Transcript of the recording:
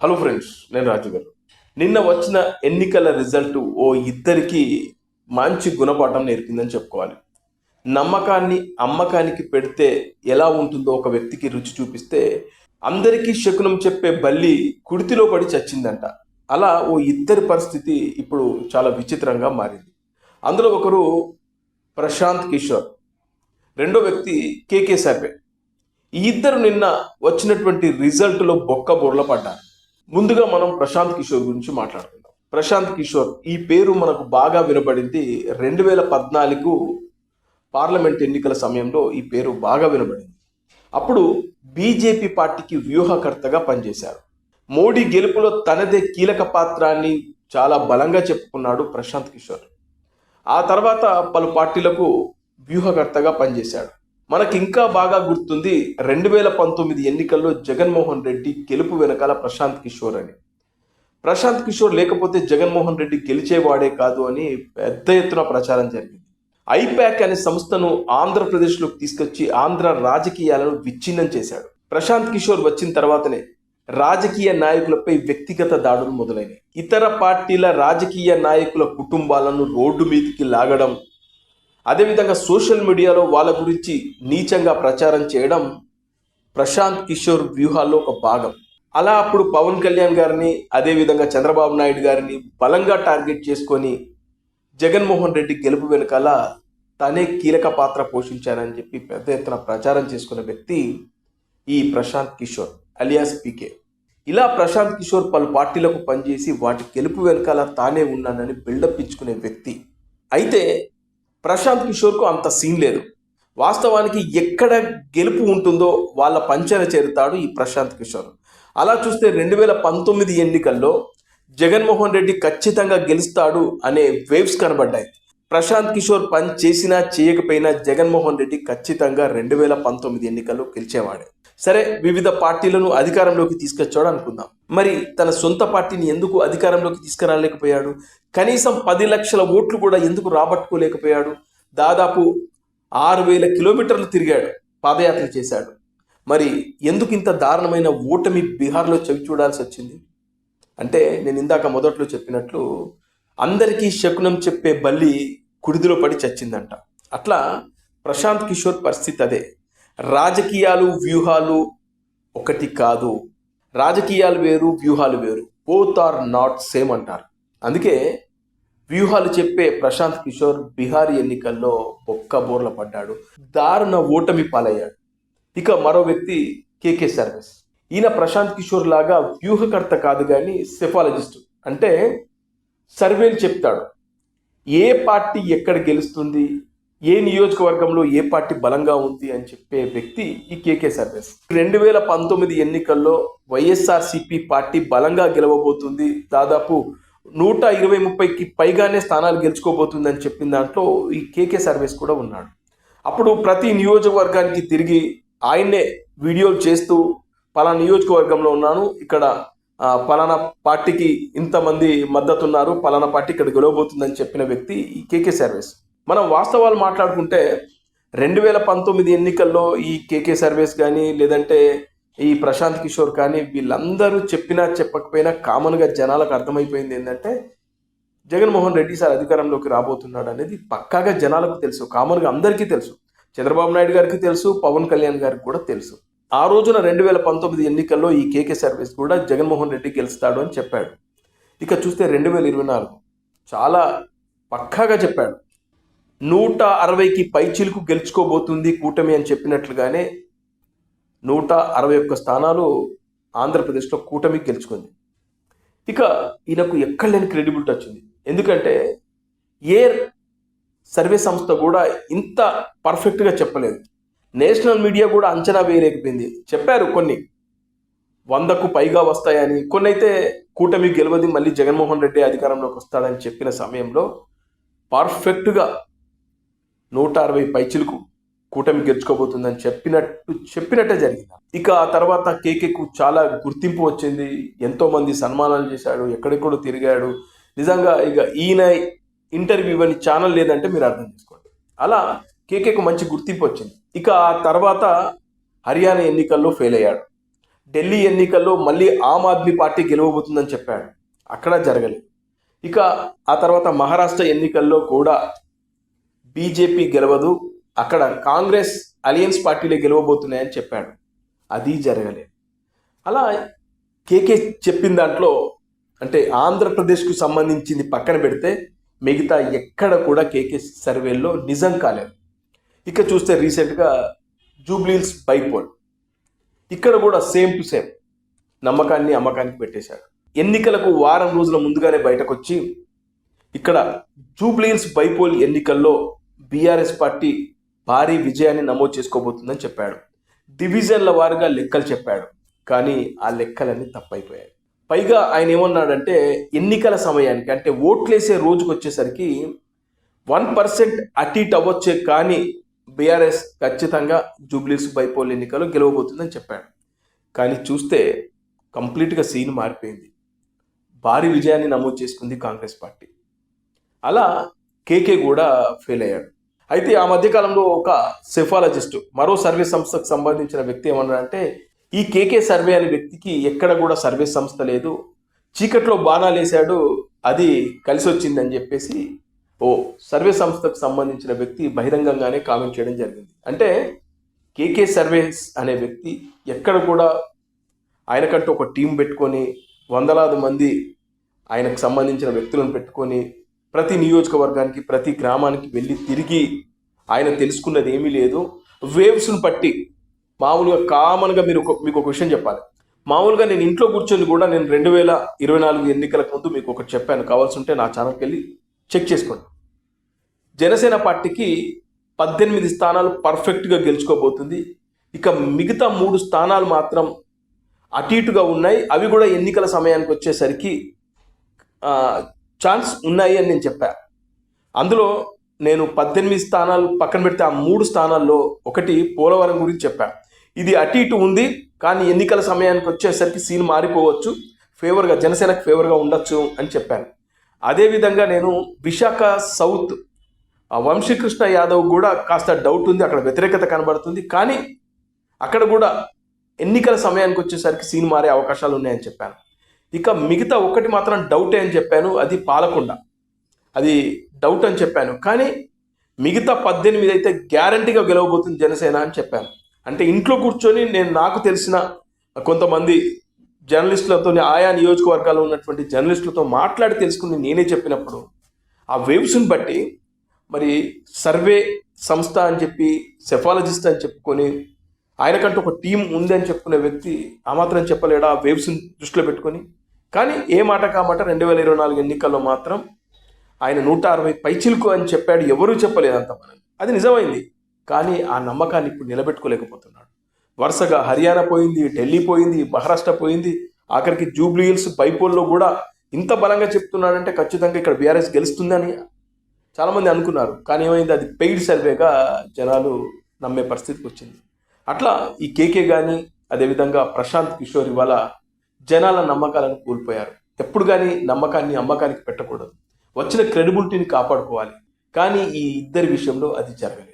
Hello friends నేను రాజు గారు. నిన్న వచ్చిన ఎన్నికల రిజల్ట్ ఓ ఇద్దరికి మంచి గుణపాఠం నేర్పిందని చెప్పుకోవాలి. నమ్మకాన్ని అమ్మకానికి పెడితే ఎలా ఉంటుందో ఒక వ్యక్తికి రుచి చూపిస్తే అందరికీ శకునం చెప్పే బల్లి కుడితిలో పడి చచ్చిందంట. అలా ఓ ఇద్దరి పరిస్థితి ఇప్పుడు చాలా విచిత్రంగా మారింది. అందులో ఒకరు ప్రశాంత్ కిషోర్ రెండో వ్యక్తి కేకే సర్వే ఈ ఇద్దరు నిన్న వచ్చినటువంటి రిజల్ట్లో బొక్క బోర్ల పడ్డారు ముందుగా మనం ప్రశాంత్ కిషోర్ గురించి మాట్లాడుకుందాం. ప్రశాంత్ కిషోర్ ఈ పేరు మనకు బాగా వినబడింది రెండు వేల పద్నాలుగు పార్లమెంట్ ఎన్నికల సమయంలో ఈ పేరు బాగా వినబడింది అప్పుడు బీజేపీ పార్టీకి వ్యూహకర్తగా పనిచేశారు. మోడీ గెలుపులో తనదే కీలక పాత్రాన్ని చాలా బలంగా చెప్పుకున్నాడు ప్రశాంత్ కిషోర్. ఆ తర్వాత పలు పార్టీలకు వ్యూహకర్తగా పనిచేశాడు. మనకి ఇంకా బాగా గుర్తుంది రెండు వేల పంతొమ్మిది ఎన్నికల్లో జగన్మోహన్ రెడ్డి గెలుపు వెనకాల ప్రశాంత్ కిషోర్ అని. ప్రశాంత్ కిషోర్ లేకపోతే జగన్మోహన్ రెడ్డి గెలిచేవాడే కాదు అని పెద్ద ఎత్తున ప్రచారం జరిగింది. ఐపాక్ అనే సంస్థను ఆంధ్రప్రదేశ్లోకి తీసుకొచ్చి ఆంధ్ర రాజకీయాలను విచ్ఛిన్నం చేశాడు. ప్రశాంత్ కిషోర్ వచ్చిన తర్వాతనే రాజకీయ నాయకులపై వ్యక్తిగత దాడులు మొదలైనవి ఇతర పార్టీల రాజకీయ నాయకుల కుటుంబాలను రోడ్డు మీదకి లాగడం అదేవిధంగా సోషల్ మీడియాలో వాళ్ళ గురించి నీచంగా ప్రచారం చేయడం ప్రశాంత్ కిషోర్ వ్యూహాల్లో ఒక భాగం. అలా అప్పుడు పవన్ కళ్యాణ్ గారిని అదేవిధంగా చంద్రబాబు నాయుడు గారిని బలంగా టార్గెట్ చేసుకొని జగన్మోహన్ రెడ్డి గెలుపు వెనకాల తనే కీలక పాత్ర పోషించారని చెప్పి పెద్ద ఎత్తున ప్రచారం చేసుకున్న వ్యక్తి ఈ ప్రశాంత్ కిషోర్ అలియాస్ పీకే. ఇలా ప్రశాంత్ కిషోర్ పలు పార్టీలకు పనిచేసి వాటి గెలుపు వెనకాల తానే ఉన్నానని బిల్డప్ ఇచ్చుకునే వ్యక్తి. అయితే ప్రశాంత్ కిషోర్కు అంత సీన్ లేదు. వాస్తవానికి ఎక్కడ గెలుపు ఉంటుందో వాళ్ళ పంచన చేరుతాడు ఈ ప్రశాంత్ కిషోర్. అలా చూస్తే రెండు వేల పంతొమ్మిది ఎన్నికల్లో జగన్మోహన్ రెడ్డి ఖచ్చితంగా గెలుస్తాడు అనే వేవ్స్ కనబడ్డాయి. ప్రశాంత్ కిషోర్ పని చేసినా చేయకపోయినా జగన్మోహన్ రెడ్డి ఖచ్చితంగా రెండు వేల పంతొమ్మిది ఎన్నికల్లో గెలిచేవాడే. సరే వివిధ పార్టీలను అధికారంలోకి తీసుకొచ్చాడు అనుకుందాం. మరి తన సొంత పార్టీని ఎందుకు అధికారంలోకి తీసుకురాలేకపోయాడు? కనీసం పది లక్షల ఓట్లు కూడా ఎందుకు రాబట్టుకోలేకపోయాడు? దాదాపు ఆరు వేల కిలోమీటర్లు తిరిగాడు పాదయాత్ర చేశాడు. మరి ఎందుకు ఇంత దారుణమైన ఓటమి బీహార్లో చవి చూడాల్సి వచ్చింది? అంటే నేను ఇందాక మొదట్లో చెప్పినట్లు అందరికీ శకునం చెప్పే బల్లి కుడిదిలో పడి చచ్చిందంట. అట్లా ప్రశాంత్ కిషోర్ పరిస్థితి అదే. రాజకీయాలు వ్యూహాలు ఒకటి కాదు. రాజకీయాలు వేరు వ్యూహాలు వేరు. బోత్ ఆర్ నాట్ సేమ్ అంటారు. అందుకే వ్యూహాలు చెప్పే ప్రశాంత్ కిషోర్ బీహార్ ఎన్నికల్లో ఒక్క బోర్ల పడ్డాడు. దారుణ ఓటమి పాలయ్యాడు. ఇక మరో వ్యక్తి కేకే సర్వీస్ ఈయన ప్రశాంత్ కిషోర్ లాగా వ్యూహకర్త కాదు కానీ సెఫాలజిస్ట్. అంటే సర్వేలు చెప్తాడు. ఏ పార్టీ ఎక్కడ గెలుస్తుంది? ఏ నియోజకవర్గంలో ఏ పార్టీ బలంగా ఉంది అని చెప్పే వ్యక్తి ఈ కేకే సర్వీస్. రెండు వేల పంతొమ్మిది ఎన్నికల్లో వైఎస్ఆర్సిపి పార్టీ బలంగా గెలవబోతుంది. దాదాపు నూట ఇరవై ముప్పైకి పైగానే స్థానాలు గెలుచుకోబోతుందని చెప్పిన దాంట్లో ఈ కేకే సర్వీస్ కూడా ఉన్నాడు. అప్పుడు ప్రతి నియోజకవర్గానికి తిరిగి ఆయన్నే వీడియోలు చేస్తూ పలానా నియోజకవర్గంలో ఉన్నాను ఇక్కడ పలానా పార్టీకి ఇంతమంది మద్దతు ఉన్నారు పలానా పార్టీ ఇక్కడ గెలవబోతుందని చెప్పిన వ్యక్తి ఈ కేకే సర్వీస్. మనం వాస్తవాలు మాట్లాడుకుంటే రెండు వేల పంతొమ్మిది ఎన్నికల్లో ఈ కేకే సర్వీస్ కానీ లేదంటే ఈ ప్రశాంత్ కిషోర్ కానీ వీళ్ళందరూ చెప్పినా చెప్పకపోయినా కామన్గా జనాలకు అర్థమైపోయింది ఏంటంటే జగన్మోహన్ రెడ్డి సార్ అధికారంలోకి రాబోతున్నాడు అనేది పక్కాగా జనాలకు తెలుసు కామన్గా అందరికీ తెలుసు. చంద్రబాబు నాయుడు గారికి తెలుసు పవన్ కళ్యాణ్ గారికి కూడా తెలుసు. ఆ రోజున రెండు వేల పంతొమ్మిది ఎన్నికల్లో ఈ కేకే సర్వీస్ కూడా జగన్మోహన్ రెడ్డి గెలుస్తాడు అని చెప్పాడు. ఇక చూస్తే రెండు వేల ఇరవై నాలుగు చాలా పక్కాగా చెప్పాడు. నూట అరవైకి పైచిలుకు గెలుచుకోబోతుంది కూటమి అని చెప్పినట్లుగానే నూట అరవై ఒక్క స్థానాలు ఆంధ్రప్రదేశ్లో కూటమి గెలుచుకుంది. ఇక ఈయనకు ఎక్కడ లేని క్రెడిబిలిటీ వచ్చింది. ఎందుకంటే ఏ సర్వే సంస్థ కూడా ఇంత పర్ఫెక్ట్గా చెప్పలేదు. నేషనల్ మీడియా కూడా అంచనా వేయలేకపోయింది. చెప్పారు కొన్ని. వందకు పైగా వస్తాయని. కొన్ని అయితే కూటమి గెలవది మళ్ళీ జగన్మోహన్ రెడ్డి అధికారంలోకి వస్తాడని చెప్పిన సమయంలో పర్ఫెక్ట్గా నూట అరవై పైచిలకు కూటమి గెలుచుకోబోతుందని చెప్పినట్టు చెప్పినట్టే జరిగింది. ఇక ఆ తర్వాత కేకేకు చాలా గుర్తింపు వచ్చింది. ఎంతోమంది సన్మానాలు చేశాడు ఎక్కడెక్కడో తిరిగాడు. నిజంగా ఇక ఈయన ఇంటర్వ్యూ ఇవన్నీ ఛానల్ లేదంటే మీరు అర్థం చేసుకోండి. అలా కేకేకు మంచి గుర్తింపు వచ్చింది. ఇక ఆ తర్వాత హర్యానా ఎన్నికల్లో ఫెయిల్ అయ్యాడు. ఢిల్లీ ఎన్నికల్లో మళ్ళీ ఆమ్ ఆద్మీ పార్టీ గెలవబోతుందని చెప్పాడు. అక్కడ జరగలేదు. ఇక ఆ తర్వాత మహారాష్ట్ర ఎన్నికల్లో కూడా బీజేపీ గెలవదు అక్కడ కాంగ్రెస్ అలియన్స్ పార్టీలే గెలవబోతున్నాయని చెప్పాడు. అది జరగలేదు. అలా కేకే చెప్పిన దాంట్లో అంటే ఆంధ్రప్రదేశ్కు సంబంధించింది పక్కన పెడితే మిగతా ఎక్కడ కూడా కేకే సర్వేల్లో నిజం కాలేదు. ఇక చూస్తే రీసెంట్గా జూబ్లీల్స్ బైపోల్. ఇక్కడ కూడా సేమ్ టు సేమ్ నమ్మకాన్ని అమ్మకానికి పెట్టేశాడు. ఎన్నికలకు వారం రోజుల ముందుగానే బయటకు వచ్చి ఇక్కడ జూబ్లీల్స్ బైపోల్ ఎన్నికల్లో బీఆర్ఎస్ పార్టీ భారీ విజయాన్ని నమోదు చేసుకోబోతుందని చెప్పాడు. డివిజన్ల వారుగా లెక్కలు చెప్పాడు. కానీ ఆ లెక్కలన్నీ తప్పైపోయాయి. పైగా ఆయన ఏమన్నాడంటే ఎన్నికల సమయానికి అంటే ఓట్లేసే రోజుకు వచ్చేసరికి వన్ పర్సెంట్ అటు ఇటు అవ్వచ్చే కానీ బీఆర్ఎస్ ఖచ్చితంగా జూబ్లీస్ బైపోల్ ఎన్నికలు గెలవబోతుందని చెప్పాడు. కానీ చూస్తే కంప్లీట్గా సీన్ మారిపోయింది. భారీ విజయాన్ని నమోదు చేసుకుంది కాంగ్రెస్ పార్టీ. అలా కేకే కూడా ఫెయిల్ అయ్యాడు. అయితే ఆ మధ్యకాలంలో ఒక సెఫాలజిస్ట్ మరో సర్వే సంస్థకు సంబంధించిన వ్యక్తి ఏమన్నారంటే ఈ కేకే సర్వే అనే వ్యక్తికి ఎక్కడ కూడా సర్వే సంస్థ లేదు చీకట్లో బాణాలు వేశాడు అది కలిసి వచ్చిందని చెప్పేసి ఓ సర్వే సంస్థకు సంబంధించిన వ్యక్తి బహిరంగంగానే కామెంట్ చేయడం జరిగింది. అంటే కేకే సర్వేస్ అనే వ్యక్తి ఎక్కడ కూడా ఆయనకంటూ ఒక టీం పెట్టుకొని వందలాది మంది ఆయనకు సంబంధించిన వ్యక్తులను పెట్టుకొని ప్రతి నియోజకవర్గానికి ప్రతి గ్రామానికి వెళ్ళి తిరిగి ఆయన తెలుసుకున్నది ఏమీ లేదు వేవ్స్ను బట్టి మామూలుగా కామన్గా మీరు ఒక మీకు ఒక విషయం చెప్పాలి. మామూలుగా నేను ఇంట్లో కూర్చొని కూడా నేను రెండు వేల ఇరవై నాలుగు ఎన్నికలకు ముందు మీకు ఒకటి చెప్పాను. కావాల్సి ఉంటే నా ఛానల్కి వెళ్ళి చెక్ చేసుకోండి. జనసేన పార్టీకి పద్దెనిమిది స్థానాలు పర్ఫెక్ట్గా గెలుచుకోబోతుంది. ఇక మిగతా మూడు స్థానాలు మాత్రం అటు ఇటుగా ఉన్నాయి. అవి కూడా ఎన్నికల సమయానికి వచ్చేసరికి ఛాన్స్ ఉన్నాయి అని నేను చెప్పా. అందులో నేను పద్దెనిమిది స్థానాలు పక్కన పెడితే ఆ మూడు స్థానాల్లో ఒకటి పోలవరం గురించి చెప్పా. ఇది అటు ఇటు ఉంది కానీ ఎన్నికల సమయానికి వచ్చేసరికి సీన్ మారిపోవచ్చు ఫేవర్గా జనసేనకు ఫేవర్గా ఉండొచ్చు అని చెప్పాను. అదేవిధంగా నేను విశాఖ సౌత్ ఆ వంశీకృష్ణ యాదవ్ కూడా కాస్త డౌట్ ఉంది అక్కడ వ్యతిరేకత కనబడుతుంది కానీ అక్కడ కూడా ఎన్నికల సమయానికి వచ్చేసరికి సీన్ మారే అవకాశాలు ఉన్నాయని చెప్పాను. ఇక మిగతా ఒకటి మాత్రం డౌటే అని చెప్పాను అది పాలకుండా. అది డౌట్ అని చెప్పాను. కానీ మిగతా పద్దెనిమిది అయితే గ్యారంటీగా గెలవబోతుంది జనసేన అని చెప్పాను. అంటే ఇంట్లో కూర్చొని నేను నాకు తెలిసిన కొంతమంది జర్నలిస్టులతో ఆయా నియోజకవర్గాల్లో ఉన్నటువంటి జర్నలిస్టులతో మాట్లాడి తెలుసుకుని నేనే చెప్పినప్పుడు ఆ వేవ్స్ని బట్టి మరి సర్వే సంస్థ అని చెప్పి సెఫాలజిస్ట్ అని చెప్పుకొని ఆయనకంటూ ఒక టీం ఉంది అని చెప్పుకునే వ్యక్తి ఆ మాత్రం చెప్పలేడా? ఆ వేవ్స్ని దృష్టిలో పెట్టుకొని కానీ ఏ మాట కామాట రెండు వేల ఇరవై నాలుగు ఎన్నికల్లో మాత్రం ఆయన నూట అరవై పైచిలుకు అని చెప్పాడు ఎవరూ చెప్పలేదంత మనం. అది నిజమైంది. కానీ ఆ నమ్మకాన్ని ఇప్పుడు నిలబెట్టుకోలేకపోతున్నాడు. వరుసగా హర్యానా పోయింది ఢిల్లీ పోయింది మహారాష్ట్ర పోయింది. ఆఖరికి జూబ్లీ హిల్స్ బైపోల్లో కూడా ఇంత బలంగా చెప్తున్నాడంటే ఖచ్చితంగా ఇక్కడ బీఆర్ఎస్ గెలుస్తుందని చాలామంది అనుకున్నారు. కానీ ఏమైంది? అది పెయిడ్ సర్వేగా జనాలు నమ్మే పరిస్థితికి వచ్చింది. అట్లా ఈ కేకే కానీ అదేవిధంగా ప్రశాంత్ కిషోర్ ఇవాళ జనాల నమ్మకాలను కోల్పోయారు. ఎప్పుడు కానీ నమ్మకాన్ని అమ్మకానికి పెట్టకూడదు. వచ్చిన క్రెడిబిలిటీని కాపాడుకోవాలి. కానీ ఈ ఇద్దరి విషయంలో అది జరగలేదు.